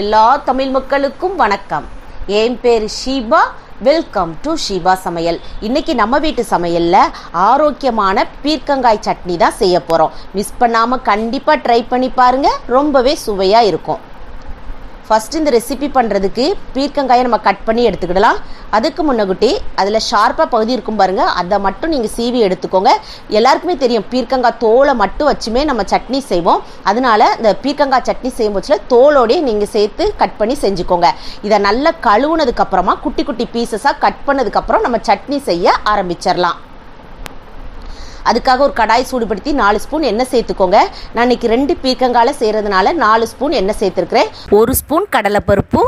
எல்லா தமிழ் மக்களுக்கும் வணக்கம். என் பேர் ஷீபா. வெல்கம் டு ஷீபா சமையல். இன்னைக்கு நம்ம வீட்டு சமையலில் ஆரோக்கியமான பீர்க்கங்காய் சட்னி தான் செய்ய போகிறோம் மிஸ் பண்ணாமல் கண்டிப்பாக ட்ரை பண்ணி பாருங்க. ரொம்பவே சுவையாக இருக்கும். ஃபர்ஸ்ட் இந்த ரெசிபி பண்ணுறதுக்கு பீர்க்கங்காயை நம்ம கட் பண்ணி எடுத்துக்கிடலாம். அதுக்கு முன்னகுட்டி அதில் ஷார்ப்பாக பகுதி இருக்கும் பாருங்கள் அதை மட்டும் நீங்கள் சீவி எடுத்துக்கோங்க. எல்லாருக்குமே தெரியும் பீர்க்கங்காய் தோலை மட்டும் வச்சுமே நம்ம சட்னி செய்வோம். அதனால இந்த பீர்க்கங்காய் சட்னி செய்யும் போச்சுல தோலோடய நீங்கள் சேர்த்து கட் பண்ணி செஞ்சுக்கோங்க. இதை நல்லா கழுவுனதுக்கப்புறமா குட்டி குட்டி பீசஸாக கட் பண்ணதுக்கப்புறம் நம்ம சட்னி செய்ய ஆரம்பிச்சிடலாம். அதுக்காக ஒரு கடாய் சூடுபடுத்தி நாலு ஸ்பூன் எண்ணெய் சேர்த்துக்கோங்க. நான் இன்னைக்கு ரெண்டு பீர்க்கங்கால செய்கிறதுனால நாலு ஸ்பூன் எண்ணெய் சேர்த்துருக்கிறேன். ஒரு ஸ்பூன் கடலைப்பருப்பு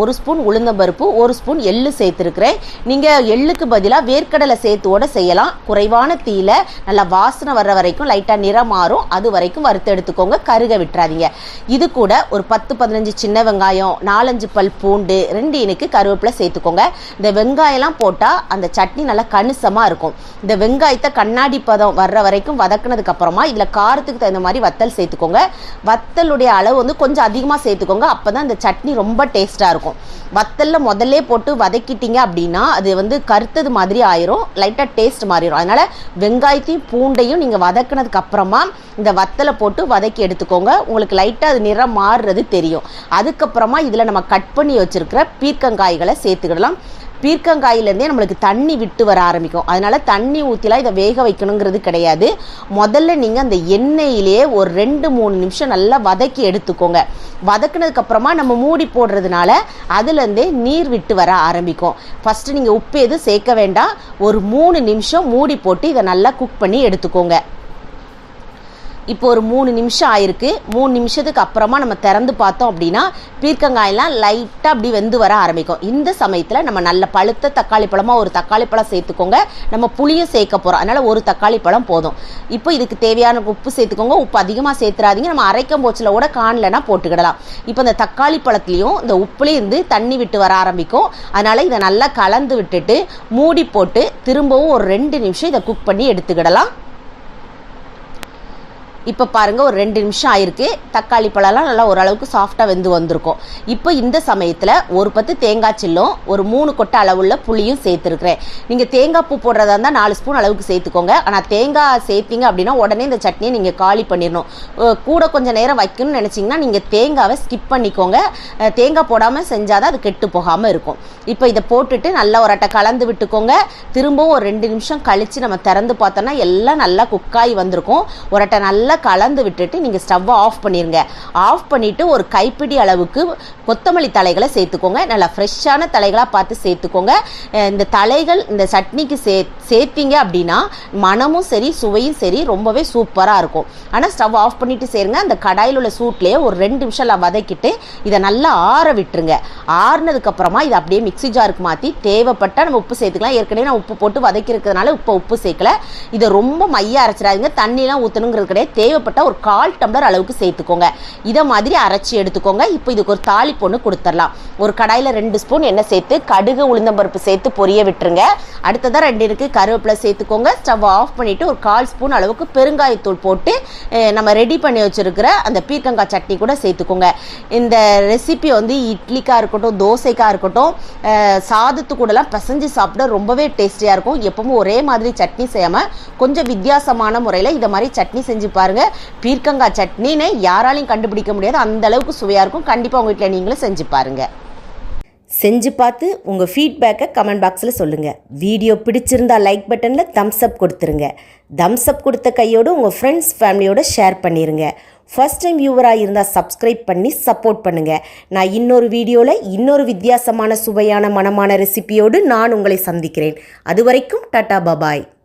ஒரு ஸ்பூன் உளுந்தம்பருப்பு ஒரு ஸ்பூன் எள்ளு சேர்த்துருக்கிறேன். நீங்கள் எள்ளுக்கு பதிலாக வேர்க்கடலை சேர்த்துவோட செய்யலாம். குறைவான தீயில நல்லா வாசனை வர்ற வரைக்கும் லைட்டாக நிறம் மாறும். அது வரைக்கும் வறுத்து எடுத்துக்கோங்க. கருக விட்டுறாதீங்க. இது கூட ஒரு பத்து பதினஞ்சு சின்ன வெங்காயம் நாலஞ்சு பல் பூண்டு ரெண்டு இனுக்கு கருவேப்பிலை சேர்த்துக்கோங்க. இந்த வெங்காயம்லாம் போட்டால் அந்த சட்னி நல்லா கணிசமாக இருக்கும். இந்த வெங்காயத்தை கண்ணாடி பதம் வர்ற வரைக்கும் வதக்குனதுக்கு அப்புறமா இதில் காரத்துக்கு தகுந்த மாதிரி வத்தல் சேர்த்துக்கோங்க. வத்தலுடைய அளவு வந்து கொஞ்சம் அதிகமாக சேர்த்துக்கோங்க. அப்போ தான் இந்த சட்னி ரொம்ப டேஸ்ட்டாக இருக்கும். வத்தலில் முதல்ல போட்டு வதக்கிட்டீங்க அப்படின்னா அது வந்து கருத்தது மாதிரி ஆயிரும் லைட்டாக டேஸ்ட் மாறிடும் அதனால வெங்காயத்தையும் பூண்டையும் நீங்கள் வதக்குனதுக்கு அப்புறமா இந்த வத்தலை போட்டு வதக்கி எடுத்துக்கோங்க. உங்களுக்கு லைட்டாக அது நிறம் மாறுறது தெரியும். அதுக்கப்புறமா இதில் நம்ம கட் பண்ணி வச்சிருக்கிற பீர்க்கங்காய்களை சேர்த்துக்கிடலாம். பீர்க்கங்காயிலேருந்தே நம்மளுக்கு தண்ணி விட்டு வர ஆரம்பிக்கும். அதனால் தண்ணி ஊற்றிலாம் இதை வேக வைக்கணுங்கிறது கிடையாது. முதல்ல நீங்கள் அந்த எண்ணெயிலேயே ஒரு ரெண்டு மூணு நிமிஷம் நல்லா வதக்கி எடுத்துக்கோங்க. வதக்குனதுக்கப்புறமா நம்ம மூடி போடுறதுனால அதுலேருந்தே நீர் விட்டு வர ஆரம்பிக்கும். ஃபஸ்ட்டு நீங்கள் உப்பு எதுவும் சேர்க்க வேண்டாம். ஒரு மூணு நிமிஷம் மூடி போட்டு இதை நல்லா குக் பண்ணி எடுத்துக்கோங்க. இப்போ ஒரு மூணு நிமிஷம் ஆயிருக்கு. மூணு நிமிஷத்துக்கு அப்புறமா நம்ம திறந்து பார்த்தோம் அப்படின்னா பீர்க்கங்காயெல்லாம் லைட்டாக அப்படி வெந்து வர ஆரம்பிக்கும். இந்த சமயத்தில் நம்ம நல்ல பழுத்த தக்காளி பழமாக ஒரு தக்காளி பழம் சேர்த்துக்கோங்க. நம்ம புளியும் சேர்க்க போகிறோம் அதனால் ஒரு தக்காளி பழம் போதும். இப்போ இதுக்கு தேவையான உப்பு சேர்த்துக்கோங்க. உப்பு அதிகமாக சேர்த்துறாதீங்க. நம்ம அரைக்கும் போச்சில் கூட காணலனா போட்டுக்கிடலாம். இப்போ இந்த தக்காளி பழத்துலேயும் இந்த உப்புலேயும் இருந்து தண்ணி விட்டு வர ஆரம்பிக்கும். அதனால் இதை நல்லா கலந்து விட்டுட்டு மூடி போட்டு திரும்பவும் ஒரு ரெண்டு நிமிஷம் இதை குக் பண்ணி எடுத்துக்கிடலாம். இப்போ பாருங்கள் ஒரு ரெண்டு நிமிஷம் ஆயிருக்கு. தக்காளி பழம்லாம் நல்லா ஓரளவுக்கு சாஃப்டாக வெந்து வந்திருக்கும். இப்போ இந்த சமயத்தில் ஒரு பத்து தேங்காய் சில்லும் ஒரு மூணு கொட்டை அளவுள்ள புளியும் சேர்த்துருக்குறேன். நீங்கள் தேங்காய் பூ போடுறதா இருந்தால் நாலு ஸ்பூன் அளவுக்கு சேர்த்துக்கோங்க. ஆனால் தேங்காய் சேர்த்திங்க அப்படின்னா உடனே இந்த சட்னியை நீங்கள் காலி பண்ணிடணும். கூட கொஞ்சம் நேரம் வைக்கணும்னு நினச்சிங்கன்னா நீங்கள் தேங்காவை ஸ்கிப் பண்ணிக்கோங்க. தேங்காய் போடாமல் செஞ்சால் தான் அது கெட்டு போகாமல் இருக்கும். இப்போ இதை போட்டுட்டு நல்லா ஒரு அட்டை கலந்து விட்டுக்கோங்க. திரும்பவும் ஒரு ரெண்டு நிமிஷம் கழித்து நம்ம திறந்து பார்த்தோன்னா எல்லாம் நல்லா குக்காகி வந்திருக்கும். ஒரு அட்டை நல்லா கலந்து விட்டுட்டு நீங்கள் ஸ்டவ்வை ஆஃப் பண்ணிடுங்க ஆஃப் பண்ணிவிட்டு ஒரு கைப்பிடி அளவுக்கு கொத்தமல்லி தலைகளை சேர்த்துக்கோங்க. நல்லா ஃப்ரெஷ்ஷான தலைகளாக பார்த்து சேர்த்துக்கோங்க. இந்த தலைகள் இந்த சட்னிக்கு சே சேர்த்தீங்க அப்படின்னா மனமும் சரி சுவையும் சரி ரொம்பவே சூப்பராக இருக்கும். ஆனால் ஸ்டவ் ஆஃப் பண்ணிவிட்டு சேருங்க. அந்த கடாயில் உள்ள சூட்லேயே ஒரு ரெண்டு நிமிஷம் வதக்கிட்டு இதை நல்லா ஆற விட்டுருங்க. ஆறுனதுக்கப்புறமா இதை அப்படியே மிக்ஸி ஜாருக்கு மாற்றி தேவைப்பட்டால் நம்ம உப்பு சேர்த்துக்கலாம். ஏற்கனவே நான் உப்பு போட்டு வதக்கி இருக்கிறதுனால உப்பு உப்பு சேர்க்கல. இதை ரொம்ப மைய அரைச்சிடாதீங்க. தண்ணிலாம் ஊற்றணுங்கிறது கிடையாது. தேவைப்பட்ட ஒரு கால் டம்ளர் அளவுக்கு சேர்த்துக்கோங்க. இதை மாதிரி அரைச்சி எடுத்துக்கோங்க. இப்போ இதுக்கு ஒரு தாளிப்பு ஒன்று கொடுத்துடலாம் ஒரு கடாயில் ரெண்டு ஸ்பூன் எண்ணெய் சேர்த்து கடுகு உளுந்தம்பருப்பு சேர்த்து பொரிய விட்டுருங்க. அடுத்ததாக ரெண்டு இருக்கு கருவேப்பிலை சேர்த்துக்கோங்க. ஸ்டவ் ஆஃப் பண்ணிவிட்டு ஒரு கால் ஸ்பூன் அளவுக்கு பெருங்காயத்தூள் போட்டு நம்ம ரெடி பண்ணி வச்சுருக்கிற அந்த பீர்க்கங்காய் சட்னி கூட சேர்த்துக்கோங்க. இந்த ரெசிபி வந்து இட்லிக்காக இருக்கட்டும் தோசைக்காக இருக்கட்டும் சாதத்து கூடலாம் பிசைஞ்சு சாப்பிட ரொம்பவே டேஸ்டியாக இருக்கும். எப்பவும் ஒரே மாதிரி சட்னி செய்யாமல் கொஞ்சம் வித்தியாசமான முறையில் இதை மாதிரி சட்னி செஞ்சு பாருங்க. பீர்க்கங்காய் சட்னின்னு யாராலையும் கண்டுபிடிக்க முடியாது. அந்த அளவுக்கு சுவையாக இருக்கும். கண்டிப்பாக உங்கள் வீட்டில் நீங்களும் செஞ்சு பாருங்க. செஞ்சு பார்த்து உங்கள் ஃபீட்பேக்கை கமெண்ட் பாக்ஸில் சொல்லுங்கள் வீடியோ பிடிச்சிருந்தா லைக் பட்டனில் தம்ஸ் அப் கொடுத்துருங்க. தம்ஸ் அப் கொடுத்த கையோடு உங்கள் ஃப்ரெண்ட்ஸ் ஃபேமிலியோட ஷேர் பண்ணிடுங்க ஃபர்ஸ்ட் டைம் வியூவராக இருந்தால் சப்ஸ்கிரைப் பண்ணி சப்போர்ட் பண்ணுங்கள் நான் இன்னொரு வீடியோவில் இன்னொரு வித்தியாசமான சுவையான மனமான ரெசிபியோடு நான் உங்களை சந்திக்கிறேன். அது வரைக்கும் டாட்டா பபாய்